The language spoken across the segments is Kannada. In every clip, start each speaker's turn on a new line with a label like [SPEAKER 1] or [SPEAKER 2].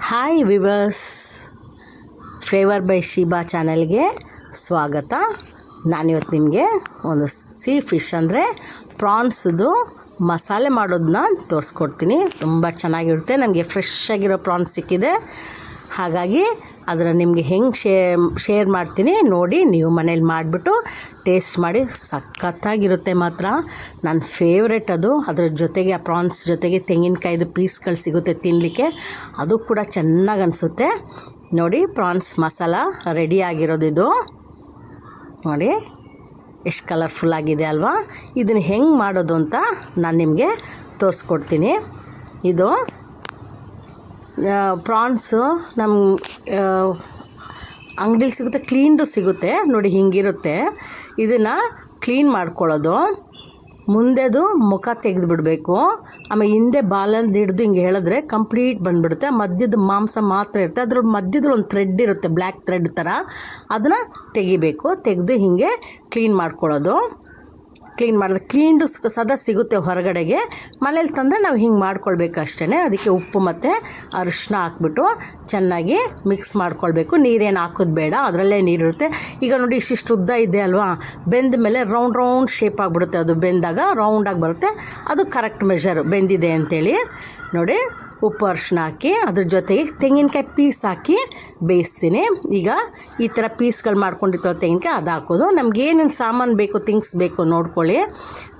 [SPEAKER 1] Hi viewers flavour by Shiba ಚಾನೆಲ್ಗೆ ಸ್ವಾಗತ. ನಾನಿವತ್ತು ನಿಮಗೆ ಒಂದು ಸೀ ಫಿಶ್ ಅಂದರೆ ಪ್ರಾನ್ಸ್ದು ಮಸಾಲೆ ಮಾಡೋದನ್ನ ತೋರಿಸ್ಕೊಡ್ತೀನಿ. ತುಂಬ ಚೆನ್ನಾಗಿರುತ್ತೆ. ನನಗೆ ಫ್ರೆಶ್ ಆಗಿರೋ ಪ್ರಾನ್ಸ್ ಸಿಕ್ಕಿದೆ. ಹಾಗಾಗಿ ಅದನ್ನು ನಿಮಗೆ ಹೆಂಗೆ ಶೇರ್ ಶೇರ್ ಮಾಡ್ತೀನಿ ನೋಡಿ ನೀವು ಮನೇಲಿ ಮಾಡಿಬಿಟ್ಟು ಟೇಸ್ಟ್ ಮಾಡಿ ಸಖತ್ತಾಗಿರುತ್ತೆ ಮಾತ್ರ. ನನ್ನ ಫೇವ್ರೆಟ್ ಅದು. ಅದ್ರ ಜೊತೆಗೆ ಆ ಪ್ರಾನ್ಸ್ ಜೊತೆಗೆ ತೆಂಗಿನಕಾಯ್ದು ಪೀಸ್ಗಳು ಸಿಗುತ್ತೆ ತಿನ್ನಲಿಕ್ಕೆ ಅದು ಕೂಡ ಚೆನ್ನಾಗಿ ಅನಿಸುತ್ತೆ. ನೋಡಿ ಪ್ರಾನ್ಸ್ ಮಸಾಲ ರೆಡಿ ಆಗಿರೋದಿದು ನೋಡಿ ಎಷ್ಟು ಕಲರ್ಫುಲ್ ಆಗಿದೆ ಅಲ್ವಾ? ಇದನ್ನು ಹೆಂಗೆ ಮಾಡೋದು ಅಂತ ನಾನು ನಿಮಗೆ ತೋರಿಸ್ಕೊಡ್ತೀನಿ. ಇದು ಪ್ರಾನ್ಸು ನಮ್ಮ ಅಂಗಡಿಲಿ ಸಿಗುತ್ತೆ ಕ್ಲೀನ್ಡು ಸಿಗುತ್ತೆ. ನೋಡಿ, ಹಿಂಗಿರುತ್ತೆ. ಇದನ್ನು ಕ್ಲೀನ್ ಮಾಡ್ಕೊಳ್ಳೋದು. ಮುಂದೆದು ಮುಖ ತೆಗೆದು ಬಿಡಬೇಕು ಆಮೇಲೆ ಹಿಂದೆ ಬಾಲಲ್ಲಿ ಹಿಡ್ದು ಹಿಂಗೆ ಹೇಳಿದ್ರೆ ಕಂಪ್ಲೀಟ್ ಬಂದುಬಿಡುತ್ತೆ. ಮಧ್ಯದ ಮಾಂಸ ಮಾತ್ರ ಇರುತ್ತೆ. ಅದ್ರ ಮಧ್ಯದಲ್ಲಿ ಒಂದು ಥ್ರೆಡ್ ಇರುತ್ತೆ ಬ್ಲ್ಯಾಕ್ ಥ್ರೆಡ್ ಥರ ಅದನ್ನು ತೆಗಿಬೇಕು. ತೆಗೆದು ಹೀಗೆ ಕ್ಲೀನ್ ಮಾಡ್ಕೊಳ್ಳೋದು. ಕ್ಲೀನ್ ಮಾಡಿದ್ರೆ ಕ್ಲೀನ್ಡು ಸದಾ ಸಿಗುತ್ತೆ ಹೊರಗಡೆಗೆ. ಮನೇಲಿ ತಂದರೆ ನಾವು ಹಿಂಗೆ ಮಾಡ್ಕೊಳ್ಬೇಕು ಅಷ್ಟೇ ಅದಕ್ಕೆ ಉಪ್ಪು ಮತ್ತು ಅರಿಶಿನ ಹಾಕ್ಬಿಟ್ಟು ಚೆನ್ನಾಗಿ ಮಿಕ್ಸ್ ಮಾಡ್ಕೊಳ್ಬೇಕು. ನೀರೇನು ಹಾಕೋದು ಬೇಡ, ಅದರಲ್ಲೇ ನೀರಿರುತ್ತೆ. ಈಗ ನೋಡಿ ಇಷ್ಟಿಷ್ಟು ಉದ್ದ ಇದೆ ಅಲ್ವಾ? ಬೆಂದ ಮೇಲೆ ರೌಂಡ್ ರೌಂಡ್ ಶೇಪ್ ಆಗಿಬಿಡುತ್ತೆ ಅದು. ಬೆಂದಾಗ ರೌಂಡಾಗಿ ಬರುತ್ತೆ. ಅದು ಕರೆಕ್ಟ್ ಮೆಷರ್ ಬೆಂದಿದೆ ಅಂತೇಳಿ. ನೋಡಿ ಉಪ್ಪು ಅರಿಶಿನ ಹಾಕಿ, ಅದ್ರ ಜೊತೆಗೆ ತೆಂಗಿನಕಾಯಿ ಪೀಸ್ ಹಾಕಿ ಬೇಯಿಸ್ತೀನಿ. ಈಗ ಈ ಥರ ಪೀಸ್ಗಳು ಮಾಡ್ಕೊಂಡಿರ್ತಾರೆ ತೆಂಗಿನಕಾಯಿ, ಅದು ಹಾಕೋದು. ನಮ್ಗೆ ಏನೇನು ಸಾಮಾನು ಬೇಕು, ಥಿಂಗ್ಸ್ ಬೇಕು ನೋಡ್ಕೊಳ್ಳಿ.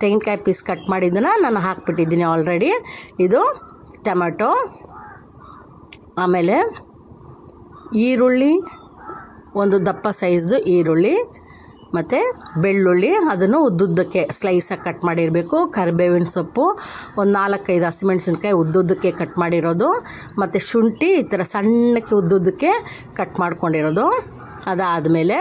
[SPEAKER 1] ತೆಂಗಿನಕಾಯಿ ಪೀಸ್ ಕಟ್ ಮಾಡಿದ್ದನ್ನು ನಾನು ಹಾಕ್ಬಿಟ್ಟಿದ್ದೀನಿ ಆಲ್ರೆಡಿ. ಇದು ಟೊಮೆಟೊ, ಆಮೇಲೆ ಈರುಳ್ಳಿ, ಒಂದು ದಪ್ಪ ಸೈಜ್ದು ಈರುಳ್ಳಿ ಮತ್ತು ಬೆಳ್ಳುಳ್ಳಿ ಅದನ್ನು ಉದ್ದುದ್ದಕ್ಕೆ ಸ್ಲೈಸಾಗಿ ಕಟ್ ಮಾಡಿರಬೇಕು. ಕರಿಬೇವಿನ ಸೊಪ್ಪು ಒಂದು ನಾಲ್ಕೈದು ಹಸಿಮೆಣಸಿನ್ಕಾಯಿ ಉದ್ದುದ್ದಕ್ಕೆ ಕಟ್ ಮಾಡಿರೋದು. ಮತ್ತು ಶುಂಠಿ ಈ ಥರ ಸಣ್ಣಕ್ಕೆ ಉದ್ದುದ್ದಕ್ಕೆ ಕಟ್ ಮಾಡ್ಕೊಂಡಿರೋದು. ಅದಾದಮೇಲೆ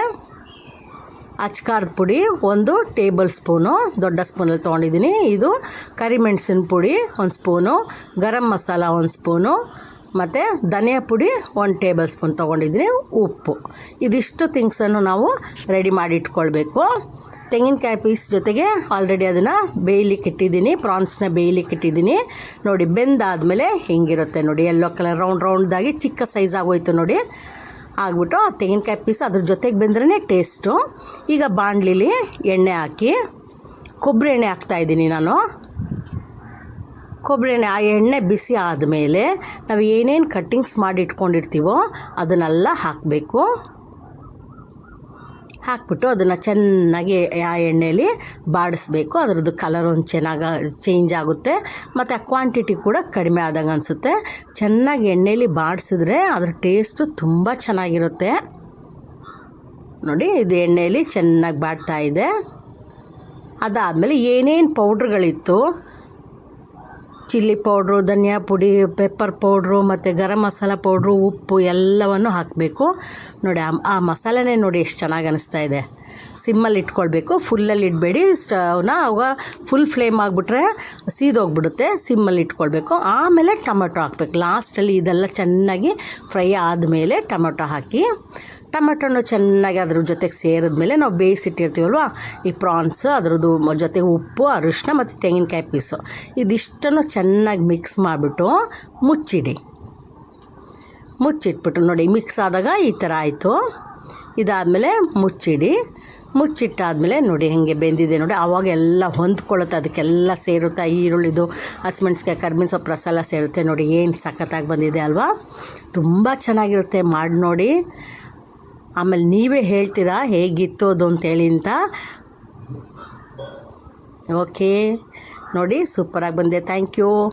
[SPEAKER 1] ಅಚ್ಕಾರದ ಪುಡಿ ಒಂದು ಟೇಬಲ್ ಸ್ಪೂನು ದೊಡ್ಡ ಸ್ಪೂನಲ್ಲಿ ತೊಗೊಂಡಿದ್ದೀನಿ. ಇದು ಕರಿಮೆಣಸಿನ ಪುಡಿ ಒಂದು ಸ್ಪೂನು ಗರಂ ಮಸಾಲ ಒಂದು ಸ್ಪೂನು ಮತ್ತು ಧನಿಯಾ ಪುಡಿ ಒಂದು ಟೇಬಲ್ ಸ್ಪೂನ್ ತೊಗೊಂಡಿದ್ದೀನಿ, ಉಪ್ಪು. ಇದಿಷ್ಟು ಥಿಂಗ್ಸನ್ನು ನಾವು ರೆಡಿ ಮಾಡಿ ಇಟ್ಕೊಳ್ಬೇಕು. ತೆಂಗಿನಕಾಯಿ ಪೀಸ್ ಜೊತೆಗೆ ಆಲ್ರೆಡಿ ಅದನ್ನು ಬೇಯ್ಲಿಕ್ಕೆ ಇಟ್ಟಿದ್ದೀನಿ ಪ್ರಾನ್ಸ್ನ ಬೇಯ್ಲಿಕ್ಕೆ ಇಟ್ಟಿದ್ದೀನಿ. ನೋಡಿ, ಬೆಂದಾದಮೇಲೆ ಹಿಂಗಿರುತ್ತೆ ನೋಡಿ ಎಲ್ಲೋ ಕಲರ್ ರೌಂಡ್ ರೌಂಡ್ದಾಗಿ ಚಿಕ್ಕ ಸೈಜ್ ಆಗೋಯ್ತು ನೋಡಿ. ಆಗ್ಬಿಟ್ಟು ಆ ತೆಂಗಿನಕಾಯಿ ಪೀಸ್ ಅದ್ರ ಜೊತೆಗೆ ಬೆಂದ್ರೇ ಟೇಸ್ಟು ಈಗ ಬಾಣಲಿಲಿ ಎಣ್ಣೆ ಹಾಕಿ ಕೊಬ್ಬರಿ ಎಣ್ಣೆ ಹಾಕ್ತಾಯಿದ್ದೀನಿ ನಾನು. ಕೊಬ್ಬರಿ ಎಣ್ಣೆ ಆ ಎಣ್ಣೆ ಬಿಸಿ ಆದಮೇಲೆ ನಾವು ಏನೇನು ಕಟ್ಟಿಂಗ್ಸ್ ಮಾಡಿ ಇಟ್ಕೊಂಡಿರ್ತೀವೋ ಅದನ್ನೆಲ್ಲ ಹಾಕಬೇಕು. ಹಾಕ್ಬಿಟ್ಟು ಅದನ್ನು ಚೆನ್ನಾಗಿ ಆ ಎಣ್ಣೆಯಲ್ಲಿ ಬಾಡಿಸ್ಬೇಕು. ಅದರದ್ದು ಕಲರ್ ಒಂದು ಚೆನ್ನಾಗಿ ಚೇಂಜ್ ಆಗುತ್ತೆ. ಮತ್ತು ಆ ಕ್ವಾಂಟಿಟಿ ಕೂಡ ಕಡಿಮೆ ಆದಂಗೆ ಅನಿಸುತ್ತೆ. ಚೆನ್ನಾಗಿ ಎಣ್ಣೆಯಲ್ಲಿ ಬಾಡಿಸಿದ್ರೆ ಅದ್ರ ಟೇಸ್ಟು ತುಂಬ ಚೆನ್ನಾಗಿರುತ್ತೆ. ನೋಡಿ, ಇದು ಎಣ್ಣೆಯಲ್ಲಿ ಚೆನ್ನಾಗಿ ಬಾಡ್ತಾ ಇದೆ. ಅದಾದಮೇಲೆ ಏನೇನು ಪೌಡ್ರ್ಗಳಿತ್ತು ಚಿಲ್ಲಿ ಪೌಡ್ರು, ಧನಿಯಾ ಪುಡಿ, ಪೆಪ್ಪರ್ ಪೌಡ್ರು, ಮತ್ತು ಗರಂ ಮಸಾಲ ಪೌಡ್ರು, ಉಪ್ಪು ಎಲ್ಲವನ್ನು ಹಾಕಬೇಕು. ನೋಡಿ, ಆ ಆ ಮಸಾಲೆನೇ ನೋಡಿ ಎಷ್ಟು ಚೆನ್ನಾಗಿ ಅನಿಸ್ತಾ ಇದೆ. ಸಿಮ್ಮಲ್ಲಿ ಇಟ್ಕೊಳ್ಬೇಕು, ಫುಲ್ಲಲ್ಲಿ ಇಡಬೇಡಿ. ಸ್ಟವ್ನ ಅವಾಗ ಫುಲ್ ಫ್ಲೇಮ್ ಆಗಿಬಿಟ್ರೆ ಸೀದೋಗ್ಬಿಡುತ್ತೆ, ಸಿಮ್ಮಲ್ಲಿ ಇಟ್ಕೊಳ್ಬೇಕು. ಆಮೇಲೆ ಟೊಮೆಟೊ ಹಾಕ್ಬೇಕು. ಲಾಸ್ಟಲ್ಲಿ ಇದೆಲ್ಲ ಚೆನ್ನಾಗಿ ಫ್ರೈ ಆದಮೇಲೆ ಟೊಮೆಟೊ ಹಾಕಿ ಟೊಮೆಟೊನು ಚೆನ್ನಾಗಿ ಅದ್ರ ಜೊತೆಗೆ ಸೇರಿದ್ಮೇಲೆ ನಾವು ಬೇಯಿಸಿಟ್ಟಿರ್ತೀವಲ್ವ ಈ ಪ್ರಾನ್ಸ್ ಅದ್ರದ್ದು ಜೊತೆಗೆ ಉಪ್ಪು ಅರಿಶಿನ ಮತ್ತು ತೆಂಗಿನಕಾಯಿ ಪೀಸು. ಇದಿಷ್ಟನ್ನು ಚೆನ್ನಾಗಿ ಮಿಕ್ಸ್ ಮಾಡಿಬಿಟ್ಟು ಮುಚ್ಚಿಡಿ. ಮುಚ್ಚಿಟ್ಬಿಟ್ಟು ನೋಡಿ ಮಿಕ್ಸ್ ಆದಾಗ ಈ ಥರ ಆಯಿತು. ಇದಾದಮೇಲೆ ಮುಚ್ಚಿಡಿ. ಮುಚ್ಚಿಟ್ಟಾದಮೇಲೆ ನೋಡಿ ಹೇಗೆ ಬೆಂದಿದೆ ನೋಡಿ, ಆವಾಗ ಎಲ್ಲ ಹೊಂದ್ಕೊಳ್ಳುತ್ತೆ, ಅದಕ್ಕೆಲ್ಲ ಸೇರುತ್ತೆ, ಈರುಳ್ಳಿದು ಹಸಿಮೆಣ್ಸಿಕಾಯಿ ಕರ್ಬಿನ ಸೊಪ್ಪು ರಸಲ್ಲ ಸೇರುತ್ತೆ ನೋಡಿ, ಏನು ಸಖತ್ತಾಗಿ ಬಂದಿದೆ ಅಲ್ವಾ? ತುಂಬ ಚೆನ್ನಾಗಿರುತ್ತೆ, ಮಾಡಿ ನೋಡಿ. ಆಮೇಲೆ ನೀವೇ ಹೇಳ್ತೀರಾ ಹೇಗಿತ್ತು ಅದು ಅಂತೇಳಿ ಅಂತ? ಓಕೆ ನೋಡಿ ಸೂಪರಾಗಿ ಬಂದೆ ಥ್ಯಾಂಕ್ ಯು